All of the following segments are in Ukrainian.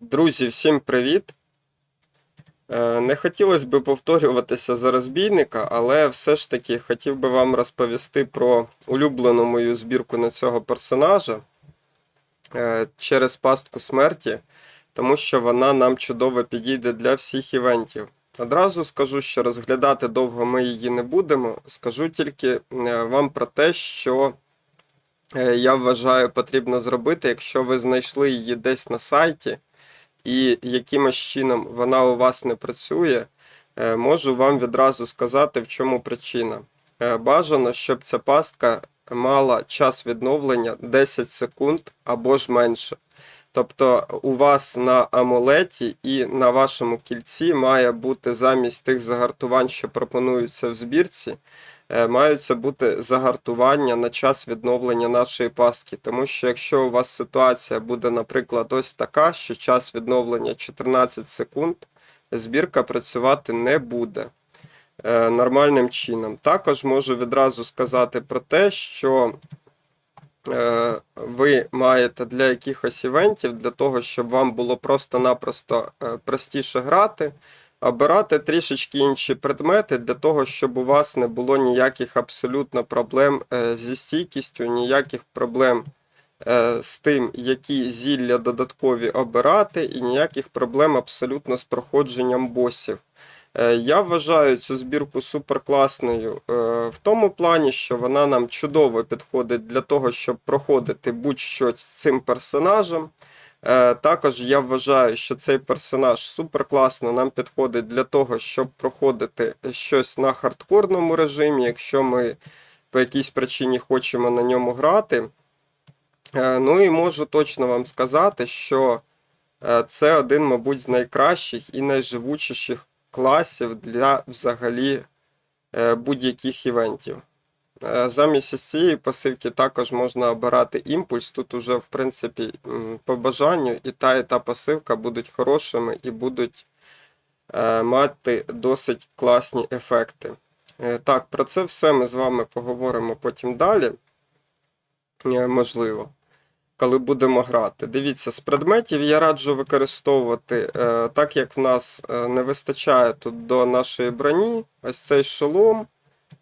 Друзі, всім привіт! Е, Не хотілося б повторюватися за розбійника, але все ж таки хотів би вам розповісти про улюблену мою збірку на цього персонажа е, через пастку смерті, тому що вона нам чудово підійде для всіх івентів. Одразу скажу, що розглядати довго ми її не будемо. Скажу тільки е, вам про те, що я вважаю потрібно зробити, якщо ви знайшли її десь на сайті і якимось чином вона у вас не працює, е, можу вам відразу сказати, в чому причина. Е, Бажано, щоб ця пастка мала час відновлення 10 секунд або ж менше. Тобто у вас на амулеті і на вашому кільці має бути замість тих загартувань, що пропонуються в збірці, маються бути загартування на час відновлення нашої пастки. Тому що якщо у вас ситуація буде, наприклад, ось така, що час відновлення 14 секунд, збірка працювати не буде е, нормальним чином. Також можу відразу сказати про те, що е, ви маєте для якихось івентів, для того, щоб вам було просто-напросто е, простіше грати, обирати трішечки інші предмети для того, щоб у вас не було ніяких абсолютно проблем е, зі стійкістю, ніяких проблем е, з тим, які зілля додаткові обирати, і ніяких проблем абсолютно з проходженням босів. Е, Я вважаю цю збірку суперкласною в тому плані, що вона нам чудово підходить для того, щоб проходити будь-що з цим персонажем. Е, Також я вважаю, що цей персонаж суперкласно нам підходить для того, щоб проходити щось на хардкорному режимі, якщо ми по якійсь причині хочемо на ньому грати. Е, Ну і можу точно вам сказати, що е, це один, мабуть, з найкращих і найживучіших класів для взагалі будь-яких івентів. Е, Замість цієї пасивки також можна обирати імпульс. Тут уже, в принципі, по бажанню і та, і та пасивка будуть хорошими і будуть е, мати досить класні ефекти. Е, Так, про це все ми з вами поговоримо потім далі. Можливо коли будемо грати. Дивіться, з предметів я раджу використовувати, так як в нас не вистачає тут до нашої броні, ось цей шолом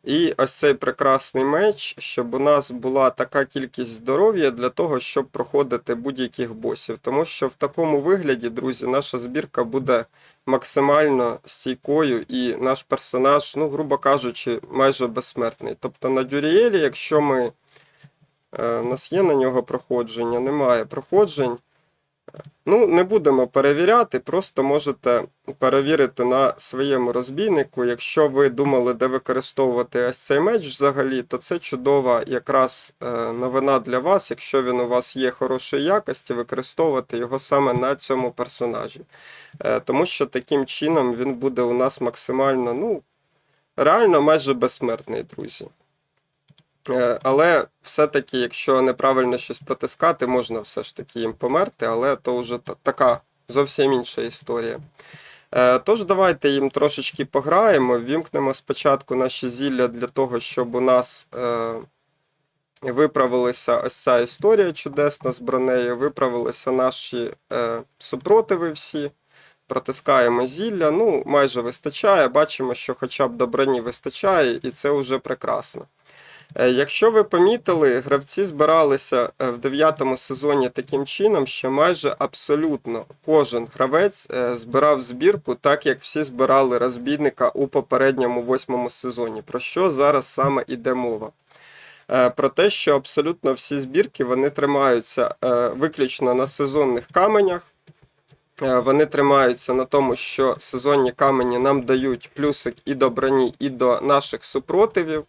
і ось цей прекрасний меч, щоб у нас була така кількість здоров'я для того, щоб проходити будь-яких босів. Тому що в такому вигляді, друзі, наша збірка буде максимально стійкою, і наш персонаж, ну, грубо кажучи, майже безсмертний. Тобто на Дюрієлі, якщо ми. Е, У нас є на нього проходження, немає проходжень. Ну, не будемо перевіряти, просто можете перевірити на своєму розбійнику. Якщо ви думали, де використовувати ось цей меч взагалі, то це чудова якраз е, новина для вас, якщо він у вас є хорошої якості, використовувати його саме на цьому персонажі. Е, Тому що таким чином він буде у нас максимально, ну, реально майже безсмертний, друзі. Е, Але все-таки, якщо неправильно щось протискати, можна все ж таки їм померти, але то вже така зовсім інша історія. Е, Тож давайте їм трошечки пограємо, вімкнемо спочатку наші зілля для того, щоб у нас е, виправилася ось ця історія чудесна з бронею, виправилися наші супротиви всі. Протискаємо зілля, ну майже вистачає. Бачимо, що хоча б до броні вистачає, і це вже прекрасно. Е, Якщо ви помітили, гравці збиралися е, в дев'ятому сезоні таким чином, що майже абсолютно кожен гравець е, збирав збірку, так як всі збирали розбійника у попередньому восьмому сезоні. Про що зараз саме іде мова? Про те, що абсолютно всі збірки вони тримаються виключно на сезонних каменях. Е, Вони тримаються на тому, що сезонні камені нам дають плюсик і до броні, і до наших супротивів.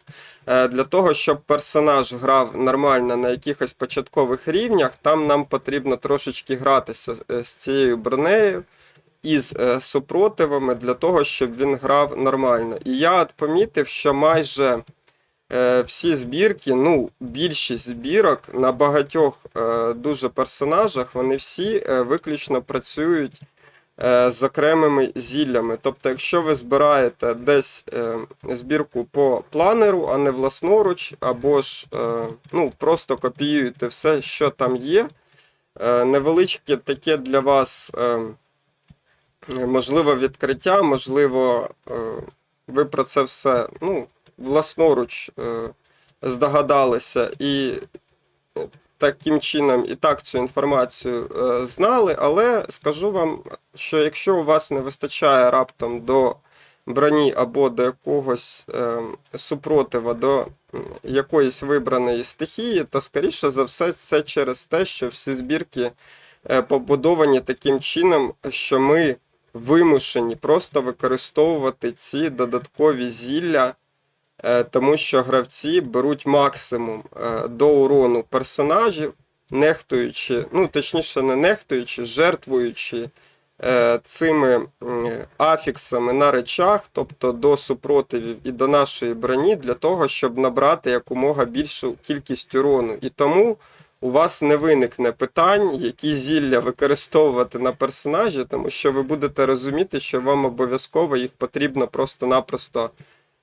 Е, Для того, щоб персонаж грав нормально на якихось початкових рівнях, там нам потрібно трошечки гратися е, з цією бронею і з супротивами для того, щоб він грав нормально. І я от помітив, що майже всі збірки, ну, більшість збірок на багатьох е, дуже персонажах, вони всі е, виключно працюють е, з окремими зіллями. Тобто, якщо ви збираєте десь е, збірку по планеру, а не власноруч, або ж е, ну, просто копіюєте все, що там є. е, невеличке таке для вас, е, можливо, відкриття, можливо, е, ви про це все ну, власноруч е, здогадалися і таким чином і так цю інформацію е, знали, але скажу вам, що якщо у вас не вистачає раптом до броні або до якогось е, супротива, до якоїсь вибраної стихії, то скоріше за все це через те, що всі збірки побудовані таким чином, що ми вимушені просто використовувати ці додаткові зілля. Е, тому що гравці беруть максимум е, до урону персонажів, нехтуючи, ну точніше, не нехтуючи, жертвуючи е, цими афіксами на речах, тобто до супротивів і до нашої броні, для того, щоб набрати якомога більшу кількість урону. І тому у вас не виникне питань, які зілля використовувати на персонажі, тому що ви будете розуміти, що вам обов'язково їх потрібно просто-напросто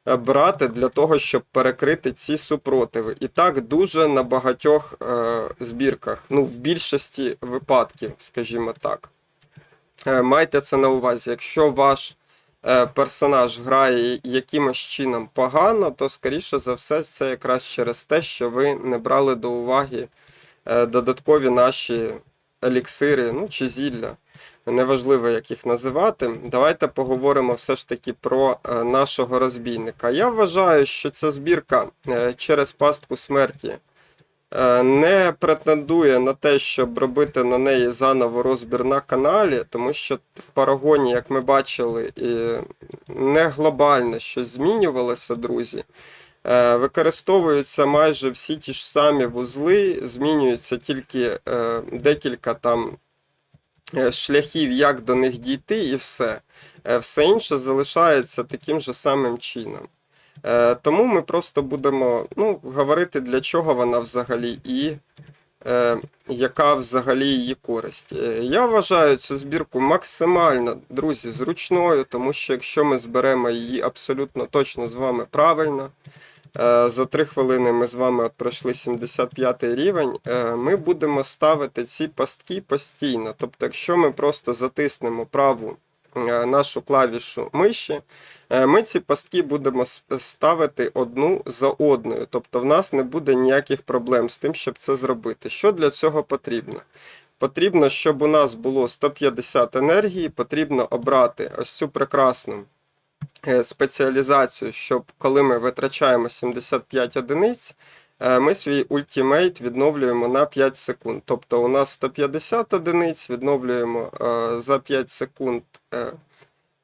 брати для того, щоб перекрити ці супротиви. І так дуже на багатьох е, збірках, ну в більшості випадків, скажімо так. Е, майте це на увазі. Якщо ваш е, персонаж грає якимось чином погано, то скоріше за все це якраз через те, що ви не брали до уваги додаткові наші еліксири, ну чи зілля. Неважливо, як їх називати. Давайте поговоримо все ж таки про е, нашого розбійника. Я вважаю, що ця збірка е, через пастку смерті е, не претендує на те, щоб робити на неї заново розбір на каналі, тому що в парагоні, як ми бачили, не глобально щось змінювалося, друзі. Використовуються майже всі ті ж самі вузли, змінюються тільки декілька там шляхів, як до них дійти, і все. Е, Все інше залишається таким же самим чином. Е, Тому ми просто будемо ну, говорити, для чого вона взагалі і е, яка взагалі її користь. Е, Я вважаю цю збірку максимально, друзі, зручною, тому що якщо ми зберемо її абсолютно точно з вами правильно, е, за 3 хвилини ми з вами от пройшли 75 рівень, е, ми будемо ставити ці пастки постійно. Тобто, якщо ми просто затиснемо праву е, нашу клавішу миші, е, ми ці пастки будемо ставити одну за одною. Тобто в нас не буде ніяких проблем з тим, щоб це зробити. Що для цього потрібно? Потрібно, щоб у нас було 150 енергії, потрібно обрати ось цю прекрасну е, спеціалізацію, щоб коли ми витрачаємо 75 одиниць, е, ми свій ультімейт відновлюємо на 5 секунд. Тобто у нас 150 одиниць, відновлюємо е, за 5 секунд е, е,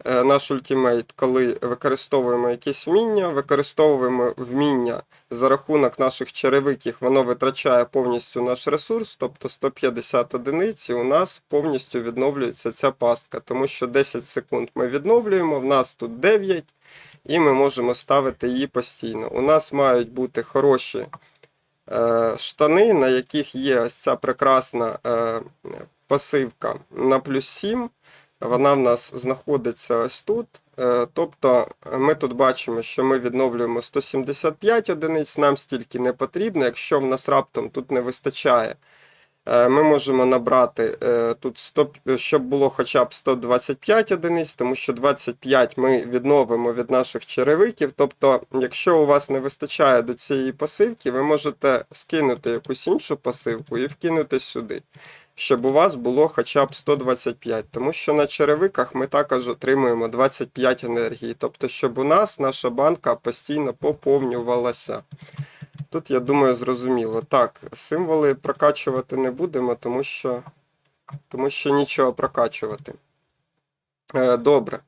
наш ультимейт, коли використовуємо якесь вміння, використовуємо вміння за рахунок наших черевиків, воно витрачає повністю наш ресурс, тобто 150 одиниць, і у нас повністю відновлюється ця пастка, тому що 10 секунд ми відновлюємо, в нас тут 9, і ми можемо ставити її постійно. У нас мають бути хороші е, штани, на яких є ось ця прекрасна е, пасивка на плюс 7. Вона в нас знаходиться ось тут. Е, Тобто ми тут бачимо, що ми відновлюємо 175 одиниць, нам стільки не потрібно. Якщо в нас раптом тут не вистачає, е, ми можемо набрати е, тут 100, щоб було хоча б 125 одиниць, тому що 25 ми відновимо від наших черевиків. Тобто, якщо у вас не вистачає до цієї пасивки, ви можете скинути якусь іншу пасивку і вкинути сюди щоб у вас було хоча б 125, тому що на черевиках ми також отримуємо 25 енергії, тобто, щоб у нас наша банка постійно поповнювалася. Тут, я думаю, зрозуміло. Так, символи прокачувати не будемо, тому що, тому що нічого прокачувати. Е, добре.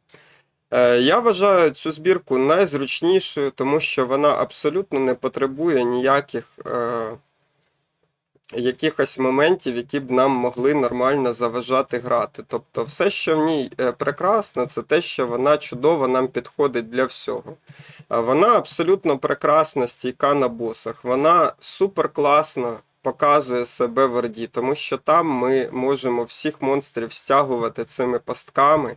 Е, Я вважаю цю збірку найзручнішою, тому що вона абсолютно не потребує ніяких е, якихось моментів, які б нам могли нормально заважати грати. Тобто, все, що в ній е, прекрасно, це те, що вона чудово нам підходить для всього. Вона абсолютно прекрасна, стійка на босах. Вона супер класно показує себе в Орді, тому що там ми можемо всіх монстрів стягувати цими пастками.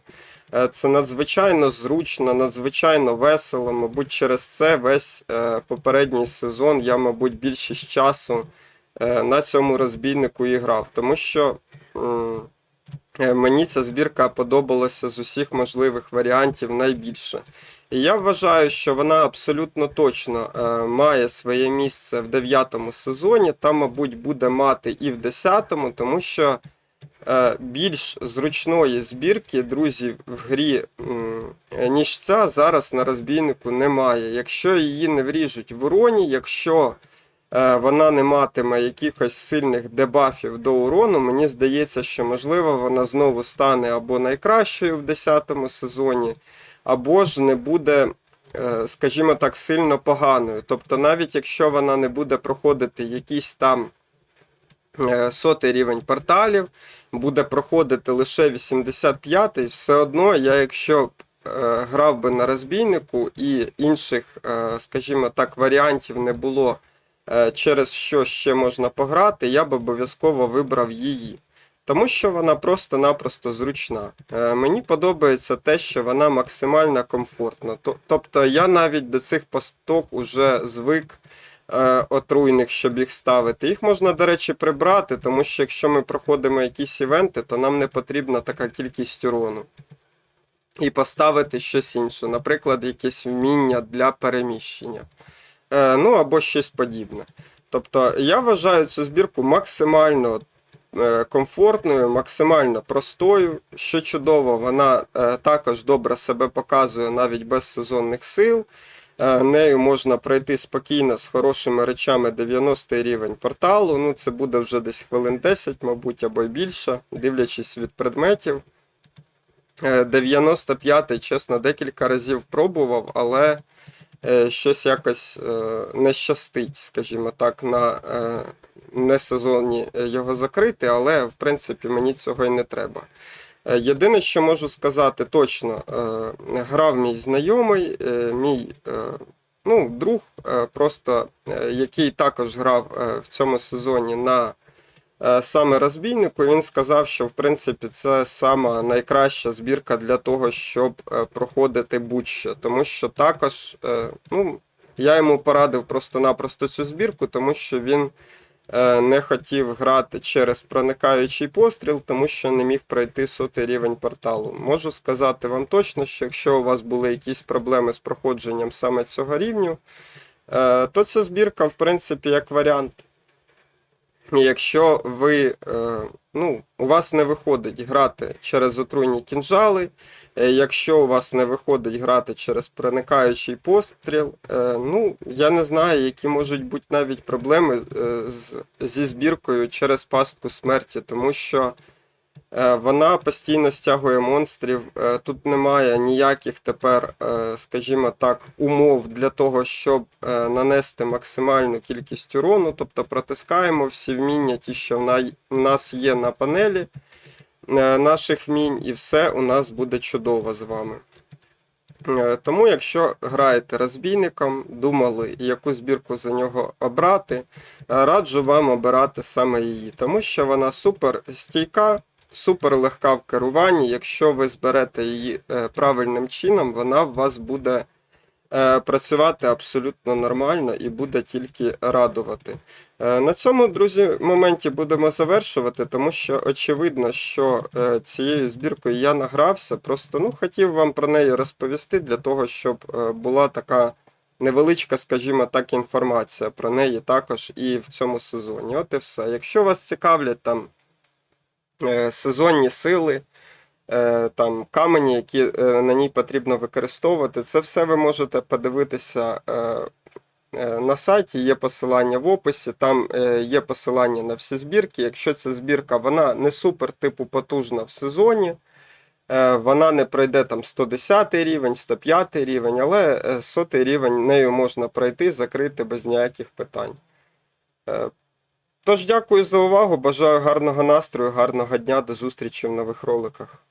Е, Це надзвичайно зручно, надзвичайно весело. Мабуть, через це весь е, попередній сезон я, мабуть, більшість часу на цьому розбійнику і грав. Тому що е, мені ця збірка подобалася з усіх можливих варіантів найбільше. І я вважаю, що вона абсолютно точно е, має своє місце в дев'ятому сезоні, та, мабуть, буде мати і в десятому, тому що е, більш зручної збірки, друзі, в грі, ніж ця, зараз на розбійнику немає. Якщо її не вріжуть в уроні, якщо е, вона не матиме якихось сильних дебафів до урону, мені здається, що можливо вона знову стане або найкращою в 10 сезоні, або ж не буде, е, скажімо так, сильно поганою. Тобто, навіть якщо вона не буде проходити якісь там е, сотий рівень порталів, буде проходити лише 85-й, все одно я, якщо е, грав би на розбійнику і інших, е, скажімо так, варіантів не було, е, через що ще можна пограти, я б обов'язково вибрав її. Тому що вона просто-напросто зручна. Е, Мені подобається те, що вона максимально комфортна. Тобто я навіть до цих пасток уже звик е, отруйних, щоб їх ставити. Їх можна, до речі, прибрати, тому що якщо ми проходимо якісь івенти, то нам не потрібна така кількість урону. І поставити щось інше, наприклад, якесь вміння для переміщення. Е, ну або щось подібне. Тобто я вважаю цю збірку максимально е, комфортною, максимально простою. Що чудово, вона е, також добре себе показує навіть без сезонних сил. Нею можна пройти спокійно з хорошими речами 90 рівень порталу. Ну, це буде вже десь хвилин 10, мабуть, або й більше, дивлячись від предметів. Е, 95-й, чесно, декілька разів пробував, але щось якось е, не щастить, скажімо так, на е, не сезоні е, його закрити, але в принципі мені цього і не треба. Е, Єдине, що можу сказати точно, е, грав мій знайомий, е, мій е, ну, друг, е, просто е, який також грав е, в цьому сезоні на е, саме розбійнику. Він сказав, що в принципі це сама найкраща збірка для того, щоб е, проходити будь-що. Тому що також е, ну, я йому порадив просто-напросто цю збірку, тому що він е, не хотів грати через проникаючий постріл, тому що не міг пройти сотий рівень порталу. Можу сказати вам точно, що якщо у вас були якісь проблеми з проходженням саме цього рівню, е, то ця збірка, в принципі, як варіант. І Якщо ви, е, ну, у вас не виходить грати через отруйні кінжали, е, якщо у вас не виходить грати через проникаючий постріл, е, ну, я не знаю, які можуть бути навіть проблеми з, зі збіркою через пастку смерті, тому що вона постійно стягує монстрів. е, Тут немає ніяких тепер, е, скажімо так, умов для того, щоб е, нанести максимальну кількість урону. Тобто протискаємо всі вміння, ті, що в нас є на панелі е, наших вмінь, і все у нас буде чудово з вами. Е, Тому, якщо граєте розбійником, думали, яку збірку за нього обрати, е, раджу вам обирати саме її, тому що вона супер стійка, супер легка в керуванні. Якщо ви зберете її е, правильним чином, вона в вас буде е, працювати абсолютно нормально і буде тільки радувати. Е, На цьому, друзі, моменті будемо завершувати, тому що очевидно, що цією збіркою я награвся. Просто ну, хотів вам про неї розповісти для того, щоб була така невеличка, скажімо так, інформація про неї також і в цьому сезоні. От і все. Якщо вас цікавлять там сезонні сили, е, там камені, які е, на ній потрібно використовувати, це все ви можете подивитися. е, Е, На сайті є посилання в описі, там е, є посилання на всі збірки. Якщо ця збірка вона не супер типу потужна в сезоні, е, вона не пройде там 110 рівень, 105 рівень, але е, 100 рівень нею можна пройти, закрити без ніяких питань. Тож, дякую за увагу. Бажаю гарного настрою, гарного дня, до зустрічі в нових роликах.